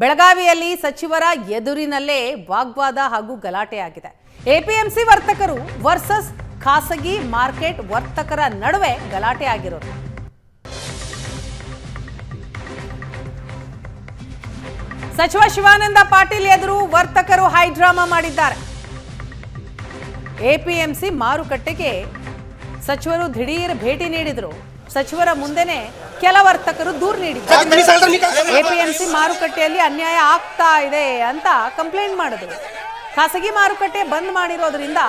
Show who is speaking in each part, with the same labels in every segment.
Speaker 1: ಬೆಳಗಾವಿಯಲ್ಲಿ ಸಚಿವರ ಎದುರಿನಲ್ಲೇ ವಾಗ್ವಾದ ಹಾಗೂ ಗಲಾಟೆ ಆಗಿದೆ. ಎಪಿಎಂಸಿ ವರ್ತಕರು ವರ್ಸಸ್ ಖಾಸಗಿ ಮಾರ್ಕೆಟ್ ವರ್ತಕರ ನಡುವೆ ಗಲಾಟೆ ಆಗಿರೋದು. ಸಚಿವ ಶಿವಾನಂದ ಪಾಟೀಲ್ ಎದುರು ವರ್ತಕರು ಹೈಡ್ರಾಮಾ ಮಾಡಿದ್ದಾರೆ. ಎಪಿಎಂಸಿ ಮಾರುಕಟ್ಟೆಗೆ ಸಚಿವರು ದಿಢೀರ್ ಭೇಟಿ ನೀಡಿದ್ರು. ಸಚಿವರ ಮುಂದೆನೆ ಕೆಲ ವರ್ತಕರು ದೂರು ನೀಡಿದ್ದಾರೆ. ಎಪಿಎಂಸಿ ಮಾರುಕಟ್ಟೆಯಲ್ಲಿ ಅನ್ಯಾಯ ಆಗ್ತಾ ಇದೆ ಅಂತ ಕಂಪ್ಲೇಂಟ್ ಮಾಡಿದ್ರು. ಖಾಸಗಿ ಮಾರುಕಟ್ಟೆ ಬಂದ್ ಮಾಡಿರೋದ್ರಿಂದ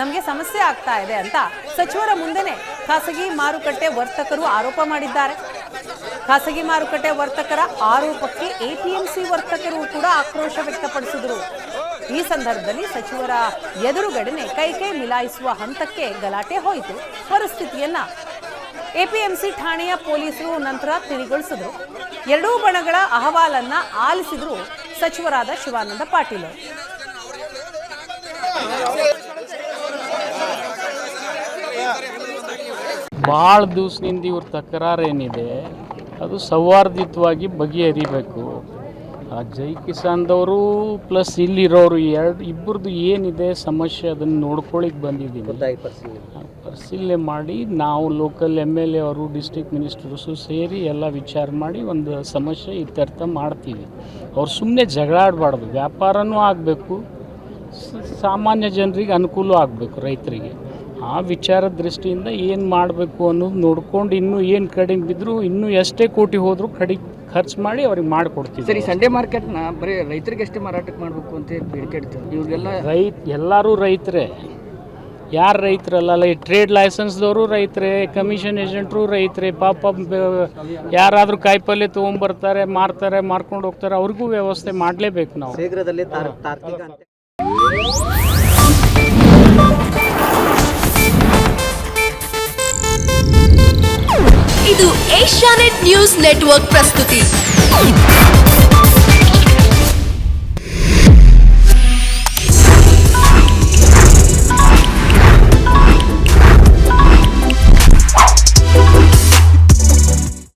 Speaker 1: ನಮಗೆ ಸಮಸ್ಯೆ ಆಗ್ತಾ ಇದೆ ಅಂತ ಸಚಿವರ ಮುಂದೆನೆ ಖಾಸಗಿ ಮಾರುಕಟ್ಟೆ ವರ್ತಕರು ಆರೋಪ ಮಾಡಿದ್ದಾರೆ. ಖಾಸಗಿ ಮಾರುಕಟ್ಟೆ ವರ್ತಕರ ಆರೋಪಕ್ಕೆ ಎಪಿಎಂಸಿ ವರ್ತಕರು ಕೂಡ ಆಕ್ರೋಶ ವ್ಯಕ್ತಪಡಿಸಿದರು. ಈ ಸಂದರ್ಭದಲ್ಲಿ ಸಚಿವರ ಎದುರುಗಡೆನೆ ಕೈ ಕೈ ಮಿಲಾಯಿಸುವ ಹಂತಕ್ಕೆ ಗಲಾಟೆ ಹೋಯಿತು. ಪರಿಸ್ಥಿತಿಯನ್ನ ಎಪಿಎಂಸಿ ಠಾಣೆಯ ಪೊಲೀಸರು ನಂತರ ತಿಳಿಗೊಳಿಸಿದ್ರು. ಎರಡೂ ಬಣಗಳ ಅಹವಾಲನ್ನ ಆಲಿಸಿದ್ರು ಸಚಿವರಾದ ಶಿವಾನಂದ ಪಾಟೀಲ್. ಅವರು.
Speaker 2: ಭಾಳ ದಿವಸದಿಂದ ಇವ್ರ ತಕರಾರೇನಿದೆ ಅದು ಸೌಹಾರ್ದಿತವಾಗಿ ಬಗೆಹರಿಬೇಕು. ಆ ಜೈ ಕಿಸಾನ್ದವರು ಪ್ಲಸ್ ಇಲ್ಲಿರೋರು ಎರಡು ಇಬ್ಬರದ್ದು ಏನಿದೆ ಸಮಸ್ಯೆ ಅದನ್ನು ನೋಡ್ಕೊಳ್ಳಿಕ್ಕೆ ಬಂದಿದ್ದೀವಿ ಆ, ಪರಿಶೀಲನೆ ಮಾಡಿ ನಾವು ಲೋಕಲ್ ಎಂ ಎಲ್ ಎ ಅವರು ಡಿಸ್ಟ್ರಿಕ್ಟ್ ಮಿನಿಸ್ಟರ್ಸು ಸೇರಿ ಎಲ್ಲ ವಿಚಾರ ಮಾಡಿ ಒಂದು ಸಮಸ್ಯೆ ಇತ್ಯರ್ಥ ಮಾಡ್ತೀವಿ. ಅವ್ರು ಸುಮ್ಮನೆ ಜಗಳಾಡಬಾರ್ದು ವ್ಯಾಪಾರನೂ ಆಗಬೇಕು. ಸಾಮಾನ್ಯ ಜನರಿಗೆ ಅನುಕೂಲ ಆಗಬೇಕು ರೈತರಿಗೆ. ಆ ವಿಚಾರ ದೃಷ್ಟಿಯಿಂದ ಏನು ಮಾಡಬೇಕು ಅನ್ನೋದು ನೋಡ್ಕೊಂಡು ಇನ್ನೂ ಏನು ಕಡಿಮೆ ಬಿದ್ದರೂ ಇನ್ನೂ ಎಷ್ಟೇ ಕೋಟಿ ಹೋದರೂ ಕಡಿ ಖರ್ಚು ಮಾಡಿ ಅವ್ರಿಗೆ ಮಾಡಿಕೊಡ್ತೀವಿ.
Speaker 3: ಸರಿ ಸಂಡೇ ಮಾರ್ಕೆಟ್ನ ಬರೀ ರೈತರಿಗೆ ಅಷ್ಟೇ ಮಾರಾಟಕ್ಕೆ ಮಾಡಬೇಕು ಅಂತ ಬೇಡಿಕೆ ಇಡ್ತೀವಿ ಇವ್ರಿಗೆಲ್ಲ
Speaker 2: ರೈತ ಎಲ್ಲರೂ ರೈತರೇ. ಯಾರು ರೈತರಲ್ಲ? ಈ ಟ್ರೇಡ್ ಲೈಸೆನ್ಸ್ದವರು ರೈತರೇ ಕಮಿಷನ್ ಏಜೆಂಟ್ರು ರೈತರೇ ಪಾಪ ಯಾರಾದರೂ ಕಾಯಿಪಲ್ಯ ತೊಗೊಂಬರ್ತಾರೆ ಮಾರ್ತಾರೆ ಮಾರ್ಕೊಂಡು ಹೋಗ್ತಾರೆ ಅವ್ರಿಗೂ ವ್ಯವಸ್ಥೆ ಮಾಡಲೇಬೇಕು ನಾವು.
Speaker 4: ಶೀಘ್ರದಲ್ಲಿ
Speaker 5: ಇದು ಏಷ್ಯಾನೆಟ್ ನ್ಯೂಸ್ ನೆಟ್ವರ್ಕ್ ಪ್ರಸ್ತುತಿ.